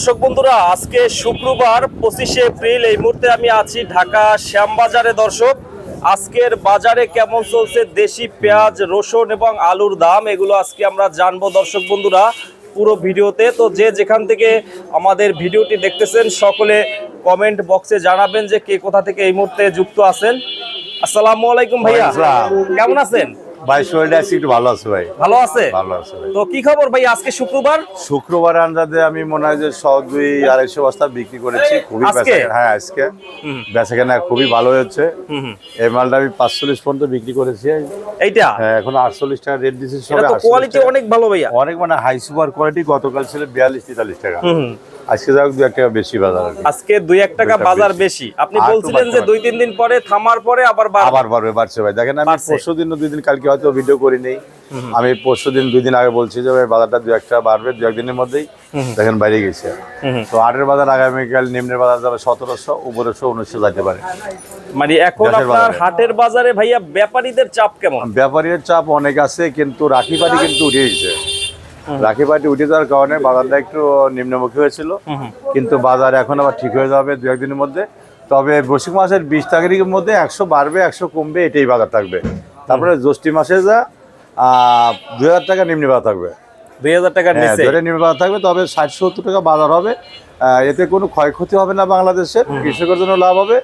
দর্শক বন্ধুরা আজকে শুক্রবার পঁচিশে এপ্রিল এই মুহূর্তে আমি আছি ঢাকা শ্যামবাজারে। দর্শক আজকের বাজারে কেমন চলছে? দেশি পেঁয়াজ রসুন এবং আলুর দাম এগুলো আজকে আমরা জানব। দর্শক বন্ধুরা পুরো ভিডিওতে। তো যে যেখান থেকে আমাদের ভিডিওটি দেখতেছেন সকলে কমেন্ট বক্সে জানাবেন যে কে কোথা থেকে এই মুহূর্তে যুক্ত আছেন। আসসালামু আলাইকুম ভাইয়া। কেমন আছেন? ভাই শরীরটা একটু ভালো আছে ভাই। ভালো আছে? ভালো আছে তো কি খবর ভাই আজকে শুক্রবার? শুক্রবার আন্দাজে আমি মনে হয় যে দুই আড়াইশো বস্তা বিক্রি করেছি খুবই? হ্যাঁ আজকে। খুবই ভালো হচ্ছে এই মালটা আমি পাঁচচল্লিশ পর্যন্ত বিক্রি করেছি। এইটা? হ্যাঁ, এখন আটচল্লিশ টাকা রেট দিচ্ছি এটা কোয়ালিটি অনেক ভালো ভাইয়া। অনেক মানে হাই সুপার কোয়ালিটি গতকাল ছিল বিয়াল্লিশ তেতাল্লিশ টাকা। আজকে যাক দু এক টাকা বেশি বাজার আজকে দুই এক টাকা বাজার বেশি। আপনি বলছিলেন যে দুই তিন দিন পরে থামার পরে আবার আবার বাড়বে বাড়ছে ভাই। দেখেন আমি পরশু দিন দুই দিন কালকে হয়তো ভিডিও করি নেই আমি পরশু দিন দুই দিন আগে বলছি যে বাজারটা দু একটা বাড়বে দু একদিনের মধ্যেই দেখেন বাইরে গেছে। তো আটের বাজার আগামীকাল নিম্নের বাজার যাবে সতেরোশো উপরেশো উনিশশো যেতে পারে। মানে এখন আপনার হাটের বাজারে ভাইয়া ব্যাপারীদের চাপ কেমন? ব্যাপারীর চাপ অনেক আছে কিন্তু রাখি পাটি কিন্তু উঠে গেছে। রাখি পাটি উঠে যাওয়ার কারণে বাজারটা একটু নিম্নমুখী হয়েছিল। কিন্তু বাজার এখন আবার ঠিক হয়ে যাবে দু একদিনের মধ্যে। তবে বৈশাখ মাসের বিশ তারিখের মধ্যে একশো বাড়বে একশো কমবে এটাই বাজার থাকবে। তারপরে জ্যৈষ্ঠী মাসে যা দুই হাজার টাকা নিম্ন বাজার থাকবে। দুই হাজার টাকা হ্যাঁ ধরে নিম্ন বাজার থাকবে তবে ষাট সত্তর টাকা বাজার হবে। এতে কোনো ক্ষয়ক্ষতি হবে না বাংলাদেশের। কৃষকের জন্য লাভ হবে।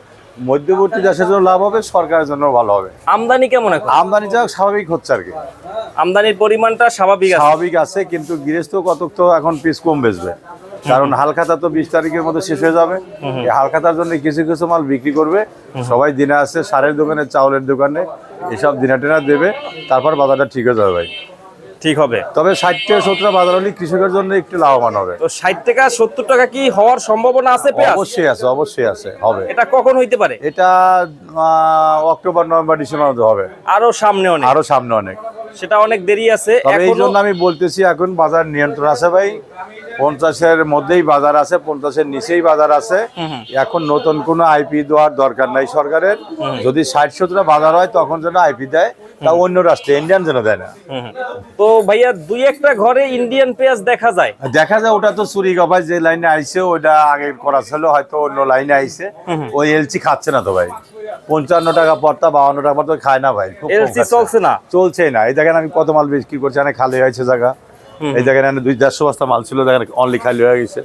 মধ্যবর্তী দেশের জন্য লাভ হবে সরকারের জন্য ভালো হবে। আমদানি কেমন এখন? আমদানি যা স্বাভাবিক হচ্ছে আর কি। আমদানির পরিমাণটা স্বাভাবিক আছে। স্বাভাবিক আছে কিন্তু গৃহস্থ কতক তো এখন পিস কম বেচবে। কারণ হালখাতা তো বিশ তারিখের মধ্যে শেষ হয়ে যাবে। এই হালখাতার জন্য কিছু কিছু মাল বিক্রি করবে। সবাই দিনে আছে সারের দোকানে চাউলের দোকানে এসব দিনা টেনা দেবে। তারপর বাজারটা ঠিক হয়ে যাবে ভাই। ঠিক হবে। তবে ষাট থেকে সত্তর বাজার হলে কৃষকের জন্য একটু লাভবান হবে। তো ষাট টাকা সত্তর টাকা কি হওয়ার সম্ভাবনা আছে অবশ্যই আছে অবশ্যই আছে হবে। এটা কখন হইতে পারে? এটা অক্টোবর নভেম্বর ডিসেম্বর হবে। আরও সামনে অনেক। আরও সামনে অনেক। সেটা অনেক দেরি আছে। এই জন্য আমি বলতেছি এখন বাজার নিয়ন্ত্রণ আছে ভাই। পঞ্চাশের মধ্যেই বাজার আছে পঞ্চাশের নিচেই বাজার আছে। এখন নতুন কোনো আইপি দেওয়ার দরকার নাই সরকারের। যদি ষাট সত্তর বাজার হয় তখন যেন আইপি দেয় তা অন্য রাষ্ট্রে ইন্ডিয়ান যেন দেয় না। তো ভাইয়া দুই একটা ঘরে ইন্ডিয়ান পেঁয়াজ দেখা যায়? দেখা যায় ওটা তো চুরি গবাই যে লাইনে আইছে ওটা আগে করা ছিল হয়তো অন্য লাইনে আইছে। ওই এলচি খাচ্ছে না তো ভাই। পঞ্চান্ন টাকা পড়তা বাউন্ন টাকা পড়তা খায় না ভাই। চলছে না? চলছে না। এই দেখেন আমি কত মাল বিক্রি করছি এখানে খালি হয়েছে জায়গা। এই দেখেন এখানে দুই চারশো বস্তা মাল ছিল দেখেন অনলি খালি হয়ে গেছে।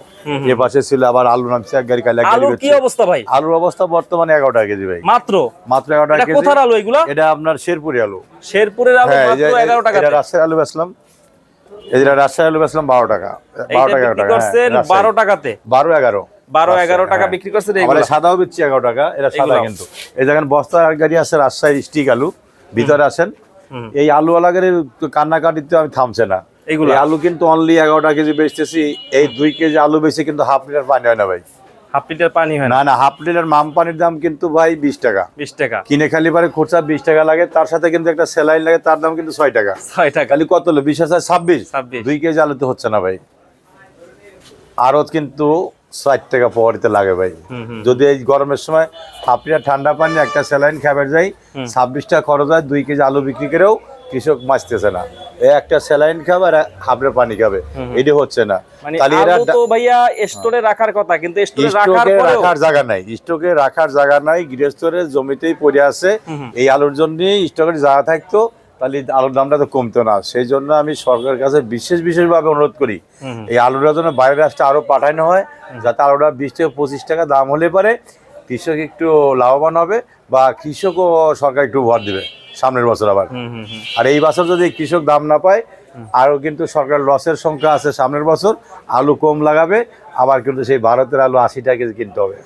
এ পাশে ছিল আবার আলু নামছে এক গাড়ি খালি কি অবস্থা ভাই? আলুর অবস্থা বর্তমানে এগারো টাকা কেজি ভাই। মাত্র? মাত্র এগারো টাকা কেজি। কোথার আলু এগুলা? এটা আপনার শেরপুরি আলু। শেরপুরের আলু হ্যাঁ মাত্র এগারো টাকা রাজশাহী আলু বেচলাম। এই যে রাজশাহী আলু বেচলাম বারো টাকা। বারো টাকা হ্যাঁ, বারো টাকাতে? বারো এগারো। বারো এগারো টাকা হ্যাঁ। বিক্রি আবার সাদাও বেচছি এগারো টাকা এটা সাদা কিন্তু। এই দেখেন বস্তা গাড়ি আছে রাজশাহী স্টিক আলু ভিতরে আসেন। এই আলু আলাগের কান্নাকাটিতে আমি থামছে না। এগুলো? আলু কিন্তু অনলি এগারো টাকা কেজি বেচতেছি। এই দুই কেজি আলু বেশি কিন্তু হাফ লিটার পানি হয় না ভাই। হাফ লিটার পানি হয় না? না না হাফ লিটার মাম পানির দাম কিন্তু ভাই বিশ টাকা। বিশ টাকা। কিনে খালি পারে খরচা বিশ টাকা লাগে তার সাথে কিন্তু একটা স্যালাইন লাগে তার দাম কিন্তু ছয় টাকা। ছয় টাকা। খালি কত হলো? বিশ হাজার ছাব্বিশ। দুই কেজি আলুতে হচ্ছে না ভাই। আরত কিন্তু ষাট টাকা পরিতে লাগে ভাই। যদি এই গরমের সময় আপনি ঠান্ডা পানি একটা স্যালাইন খাবার যাই ছাব্বিশ টাকা খরচ হয় দুই কেজি আলু বিক্রি করেও কৃষক মাছতেছে না। একটা স্যালাইন খাবার হাফড়ে পানি খাবে। এটি হচ্ছে না। মানে তাহলে এরা তো ভাইয়া স্টোরে রাখার কথা কিন্তু স্টোরে রাখার রাখার জায়গা নাই। স্টকে রাখার জায়গা নাই গৃহস্থের জমিতেই পড়ে আছে। এই আলুর জন্য স্টকের জায়গা থাকতো তাহলে আলুর দামটা তো কমতো না। সেই জন্য আমি সরকারের কাছে বিশেষ বিশেষভাবে অনুরোধ করি এই আলুটা যেন বাইরের রাষ্ট্রে আরও পাঠানো হয় যাতে আলুটা বিশ থেকে পঁচিশ টাকা দাম হলে পারে কৃষক একটু লাভবান হবে বা কৃষকও সরকার একটু ভর দেবে সামনের বছর আবার। আর এই বছর যদি কৃষক দাম না পায় আরও কিন্তু সরকার লসের সংখ্যা আছে সামনের বছর আলু কম লাগাবে আবার কিন্তু সেই ভারতের আলু আশি টাকা কেজি কিনতে হবে।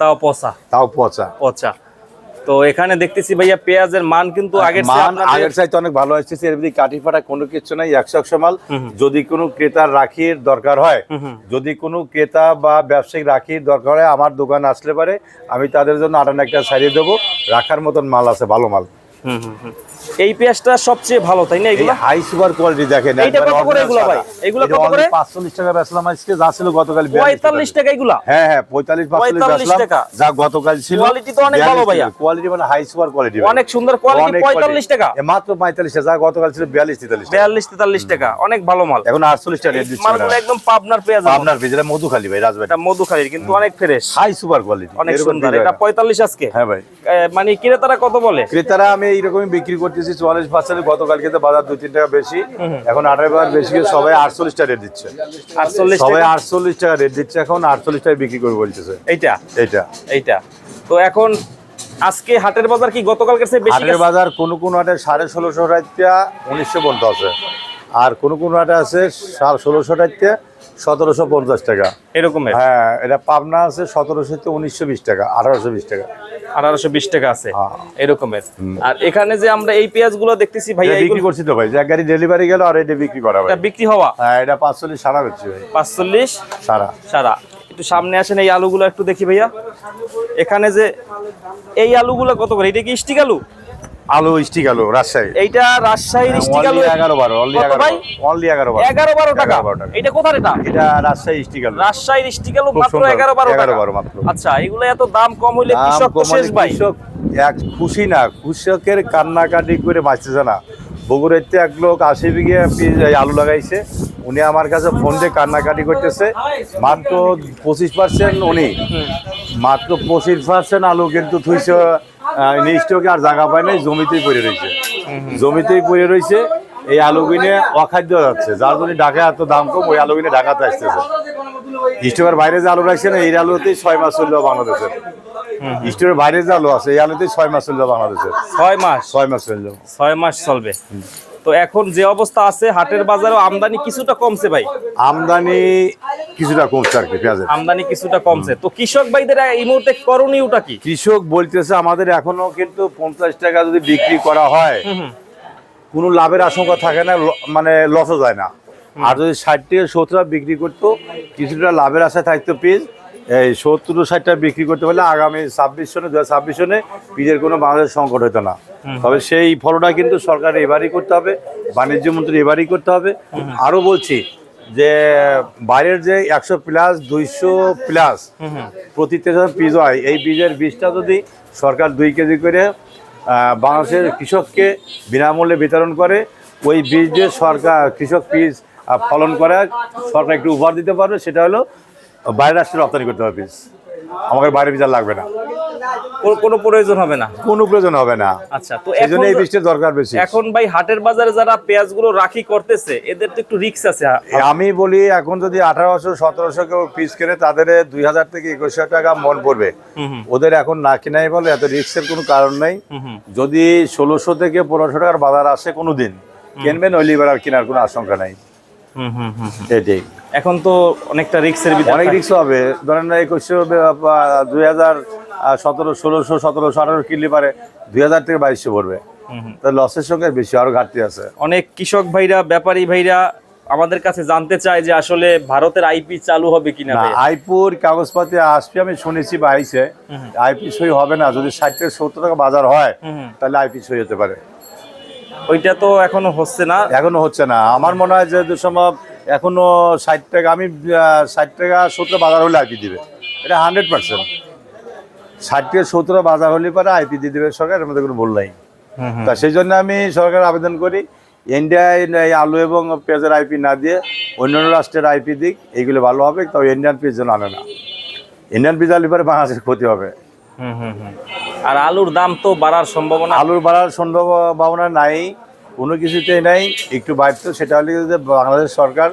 তাও পচা? তাও পচা। পচা। তো এখানে দেখতেছি ভাইয়া পেঁয়াজের মান কিন্তু আগের চেয়ে মান আগের চাইতে অনেক ভালো আসতেছে। এর ভিতরে কাঠি ফাটা কোনো কিছু নাই একশো একশো মাল। যদি কোনো ক্রেতার রাখির দরকার হয় যদি কোনো ক্রেতা বা ব্যবসায়িক রাখির দরকার হয় আমার দোকান আসলে পারে আমি তাদের জন্য আটান একটা ছাড়িয়ে দেবো। রাখার মতন মাল আছে ভালো মাল। এই পেঁয়াজটা সবচেয়ে ভালো তাই না এগুলো? হাই সুপার কোয়ালিটি দেখেন একবারে কত করে এগুলা ভাই? এগুলা এটা কত করে? 45 টাকা বেচলাম আজকে যা ছিল গতকাল 42 পঁয়তাল্লিশ টাকা এগুলা? হ্যাঁ হ্যাঁ 45 45 45 বেচলাম। টাকা। যা গতকাল ছিল Quality তো অনেক ভালো ভাইয়া। কোয়ালিটি মানে হাই সুপার কোয়ালিটি অনেক সুন্দর কোয়ালিটি পঁয়তাল্লিশ টাকা। মাত্র 45 টাকা যা গতকাল ছিল 42 43 টাকা। বিয়াল্লিশ তেতাল্লিশ টাকা। অনেক ভালো মাল। এখন 48 টাকা দিচ্ছে মালগুলো একদম পাবনার পেঁয়াজ আপনার ভিতরে মধুখালী ভাই রাজবাড়ি। এটা মধুখালীর কিন্তু অনেক ফ্রেশ হাই সুপার কোয়ালিটি অনেক সুন্দর। এটা পঁয়তাল্লিশ আজকে। হ্যাঁ ভাই। মানে ক্রেতারা কত বলে? ক্রেতারা আমি এইরকমই বিক্রি করতেছি চুয়াল্লিশ পার্সেন্ট গতকাল কিন্তু বাজার দুই তিন টাকা বেশি। এখন আঠারো বাজার বেশি করে সবাই আটচল্লিশ টাকা রেট দিচ্ছে। আটচল্লিশ সবাই আটচল্লিশ টাকা রেট দিচ্ছে এখন আটচল্লিশ টাকা বিক্রি করে বলতেছে। এইটা? এইটা। এইটা। তো এখন আজকে হাটের বাজার কি গতকালকে বেশি হাটের বাজার কোন কোন হাটে সাড়ে ষোলোশো টাকা উনিশশো পঞ্চাশ আছে আর কোন কোন হাটে আছে সাড়ে ষোলোশো টাকা সতেরোশো পঞ্চাশ টাকা। এরকমের হ্যাঁ এটা পাবনা আছে সতেরোশো থেকে উনিশশো বিশ টাকা আঠারোশো বিশ টাকা। আঠারোশো বিশ টাকা আছে। হ্যাঁ। এরকমের আর এখানে যে আমরা এই পেঁয়াজগুলো দেখতেছি ভাইয়া বিক্রি করছি তো ভাই এক গাড়ি ডেলিভারি গেল আর এটা বিক্রি করা ভাই। এটা বিক্রি হওয়া? হ্যাঁ এটা পাঁচচল্লিশ সারা হচ্ছে ভাই। পাঁচচল্লিশ সারা। সারা। একটু সামনে আসেন এই আলুগুলো একটু দেখি ভাইয়া। এখানে যে এই আলুগুলো কত করে? এটা কি স্টিক আলু? আলু স্টিক আলু রাজশাহী এইটা রাজশাহীর স্টিক আলু অনলি এগারো বারো অনলি কত এগারো ভাই? অনলি এগারো বারো। এগারো বারো টাকা। এটা কোথায় এটা? এটা রাজশাহী স্টিক আলু। রাজশাহীর স্টিক আলু মাত্র সুন্দর। এগারো বারো টাকা। 11 মাত্র। আচ্ছা এগুলো এত দাম কম হইলে কৃষক তো শেষ ভাই। কৃষক এক খুশি না। কৃষকের কান্নাকাটি করে বাঁচতেছে না। বগুড়াতে এক লোক আশি বিঘে আলু লাগাইছে। উনি আমার কাছে ফোন দিয়ে কান্নাকাটি করতেছে। মাত্র পঁচিশ পার্সেন্ট উনি। মাত্র পঁচিশ পার্সেন্ট আলু কিন্তু থুইছে স্টকে আর জায়গা পায় নাই? জমিতেই পড়ে রয়েছে জমিতেই পড়ে রয়েছে এই আলু কিনে অখাদ্য যাচ্ছে। যার জন্য ঢাকা এত দাম কম ওই আলু কিনে ঢাকাতে আসতেছে। স্টোরের বাইরে যে আলু রাখছে না এই আলুতেই ছয় মাস চলল বাংলাদেশের। স্টোরের বাইরে যে আলু আছে এই আলুতেই ছয় মাস চলল বাংলাদেশের। ছয় মাস? ছয় মাস চলল ছয় মাস চলবে। তো এখন যে অবস্থা আছে হাটের বাজারেও আমদানি কিছুটা কমছে ভাই। আমদানি কিছুটা কমছে আর কি পেঁয়াজের। আমদানি কিছুটা কমছে। তো কৃষক ভাইদের এই মুহূর্তে করণীয়টা কি? কৃষক বলতেছে আমাদের এখনও কিন্তু পঞ্চাশ টাকা যদি বিক্রি করা হয় কোনো লাভের আশঙ্কা থাকে না মানে লসও যায় না। আর যদি ষাট থেকে সত্তর বিক্রি করতো কিছুটা লাভের আশা থাকতো পিস এই সত্তর ষাট টাকা বিক্রি করতে পারলে আগামী ছাব্বিশ সনে দু হাজার ছাব্বিশ সনে পিজের কোনো বাংলাদেশ সংকট হতো না। তবে সেই ফলোটা কিন্তু সরকার এবারই করতে হবে বাণিজ্য মন্ত্রী এবারই করতে হবে। আরও বলছি যে বাইরের যে একশো প্লাস দুইশো প্লাস প্রতি তেরো পিস হয়, এই বীজের বীজটা যদি সরকার দুই কেজি করে বাংলাদেশের কৃষককে বিনামূল্যে বিতরণ করে, ওই বীজ দিয়ে সরকার, কৃষক বীজ ফলন করে, সরকার একটু উপহার দিতে পারবে, সেটা হলো বাইরের রাষ্ট্রে রপ্তানি করতে হবে বীজ আমাকে বাইরে বীজ আর লাগবে না। কোন- প্রয়োজন হবে না। কোনো প্রয়োজন হবে না। আচ্ছা তো সেই জন্য এই বীজটা দরকার বেশি। এখন ভাই হাটের বাজারে যারা পেঁয়াজগুলো রাখি করতেছে এদের তো একটু রিক্স আছে। আমি বলি এখন যদি আঠারোশো সতেরোশো কেউ পিস কেনে তাদের দুই হাজার থেকে একুশশো টাকা মন পড়বে। ওদের এখন না কেনাই বলে এত রিস্কের কোনো কারণ নেই। যদি ষোলোশো থেকে পনেরোশো টাকার বাজার আসে কোনো দিন কিনবেন ওই লিবার আর কেনার কোনো আশঙ্কা নাই। এটাই। এখন তো অনেকটা রিক্সের অনেক। রিক্স হবে। ধরেন একুশশো দুই হাজার সতেরো ষোলোশো সতেরোশো আঠারো কিনলে পারে দুই হাজার থেকে বাইশশো পড়বে। তাহলে লসের সঙ্গে বেশি আরও ঘাটতি আছে। অনেক কৃষক ভাইরা ব্যাপারী ভাইরা আমাদের কাছে জানতে চায় যে আসলে ভারতের আইপি চালু হবে কিনা আইপুর কাগজপাতি আসবে আমি শুনেছি বা আইসে আইপি সই হবে না যদি ষাট থেকে সত্তর টাকা বাজার হয় তাহলে আইপি সই হতে পারে। ওইটা তো এখনও হচ্ছে না। এখনও হচ্ছে না। আমার মনে হয় যে দুঃসম্ভব এখনও ষাট টাকা আমি ষাট টাকা সত্তর বাজার হলে আইপি দিবে। এটা হান্ড্রেড পার্সেন্ট ষাট থেকে সত্তর বাজার হলে পরে আইপি দিয়ে দেবে সরকার মধ্যে কোনো ভুল নাই। তা সেই জন্য আমি সরকার আবেদন করি ইন্ডিয়ায় এই আলু এবং পেঁয়াজের আইপি না দিয়ে অন্যান্য রাষ্ট্রের আইপি দিক এইগুলো ভালো হবে তবে ইন্ডিয়ান পিস যেন আনে না। ইন্ডিয়ান পিস আনলে পরে বাংলাদেশের ক্ষতি হবে। হুম, হুম, হুম। আর আলুর দাম তো বাড়ার সম্ভাবনা আলুর বাড়ার সম্ভাবনা নাই কোনো কিছুতেই নাই একটু বাড়তো সেটা হলে যদি বাংলাদেশ সরকার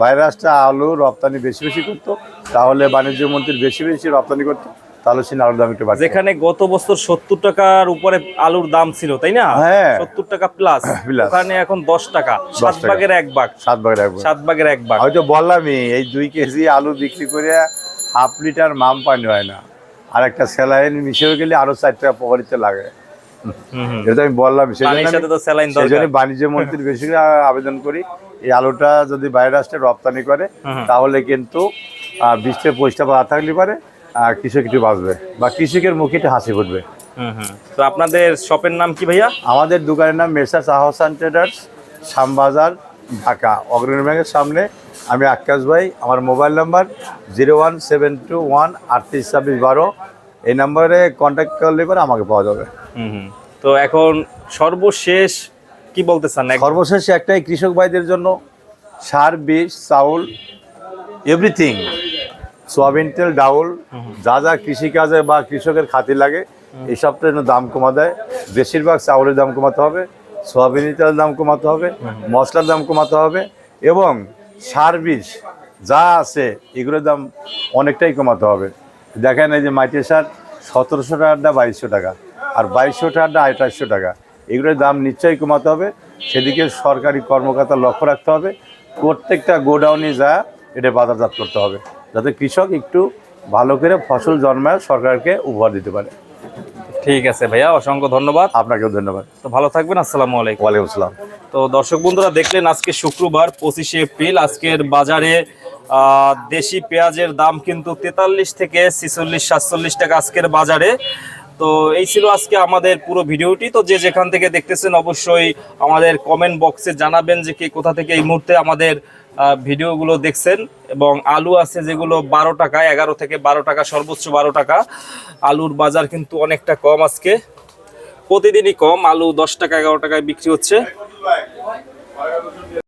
বাইরের রাষ্ট্রে আলু রপ্তানি বেশি বেশি করতো তাহলে বাণিজ্য মন্ত্রীর বেশি বেশি রপ্তানি করতো। তাহলে সে আলুর দাম একটু বাড়তো যেখানে গত বছর সত্তর টাকার উপরে আলুর দাম ছিল তাই না? হ্যাঁ। সত্তর টাকা প্লাস ওখানে এখন দশ টাকা। সাত ভাগের এক ভাগ। সাত ভাগে। রাখব সাত ভাগের এক ভাগ। হয়তো বললামই এই দুই কেজি আলু বিক্রি করে হাফ লিটার মাম পানি হয় না। আর একটা স্যালাইন মিশিয়ে গেলে আরও চার টাকা পকেটিতে লাগে। এটা আমি বললাম সেই পানির জন্য সাথে আমি- তো স্যালাইন সেই দরকার। জন্য বাণিজ্য মন্ত্রীর বেশি আবেদন করি। এই আলুটা যদি বাইরে রাষ্ট্রে রপ্তানি করে তাহলে কিন্তু থেকে পঁচিশটা বাজার থাকলে পারে। কৃষক একটু বাঁচবে বা কৃষকের মুখে একটু হাসি ফুটবে। হুম হুম। তো আপনাদের শপের নাম কি ভাইয়া? আমাদের দোকানের নাম মেসার্স আহসান ট্রেডার্স শ্যামবাজার ঢাকা। অগ্রণী ব্যাংকের সামনে আমি আকাশ ভাই আমার mobile number zero one seven two one আটত্রিশ ছাব্বিশ বারো। এই নাম্বারে কন্ট্যাক্ট করলে পরে আমাকে পাওয়া যাবে। হুম হুম। তো এখন সর্বশেষ কি বলতে চান? সর্বশেষ একটাই কৃষক ভাইদের জন্য সার বীজ চাউল এভরিথিং সোয়াবিন তেল ডাউল যা যা কৃষিকাজে বা কৃষকের খাতির লাগে এইসবটার জন্য দাম কমা দেয়। বেশিরভাগ চাউলের দাম কমাতে হবে সোয়াবিন তেলের দাম কমাতে হবে মশলার দাম কমাতে হবে এবং সার বীজ যা আছে এগুলোর দাম অনেকটাই কমাতে হবে। দেখেন এই যে মাইটি সার সতেরোশো টাকাটা বাইশশো টাকা। আর বাইশশো টাকাটা আঠাশশো টাকা। এগুলোর দাম নিশ্চয়ই কমাতে হবে। সেদিকে সরকারি কর্মকর্তা লক্ষ্য রাখতে হবে। প্রত্যেকটা গোডাউনে যা এটা বাজারজাত করতে হবে। যাতে কৃষক একটু ভালো করে ফসল জন্মায় সরকারকে উপহার দিতে পারে। ঠিক আছে ভাইয়া অসংখ্য ধন্যবাদ। আপনাকেও ধন্যবাদ। তো ভালো থাকবেন আসসালামু আলাইকুম। ওয়ালাইকুম আসসালাম। তো দর্শক বন্ধুরা দেখলেন আজকে শুক্রবার পঁচিশে এপ্রিল আজকের বাজারে দেশি পেঁয়াজের দাম কিন্তু তেতাল্লিশ থেকে ছিচল্লিশ সাতচল্লিশ টাকা আজকের বাজারে। তো এই ছিল আজকে আমাদের পুরো ভিডিওটি। তো যে যেখান থেকে দেখতেছেন অবশ্যই আমাদের কমেন্ট বক্সে জানাবেন যে কে কোথা থেকে এই মুহূর্তে আমাদের ভিডিওগুলো দেখছেন এবং আলু আছে যেগুলো বারো টাকা, এগারো থেকে বারো টাকা, সর্বোচ্চ বারো টাকা। আলুর বাজার কিন্তু অনেকটা কম আজকে। প্রতিদিনই কম, আলু দশ টাকা, এগারো টাকায় বিক্রি হচ্ছে।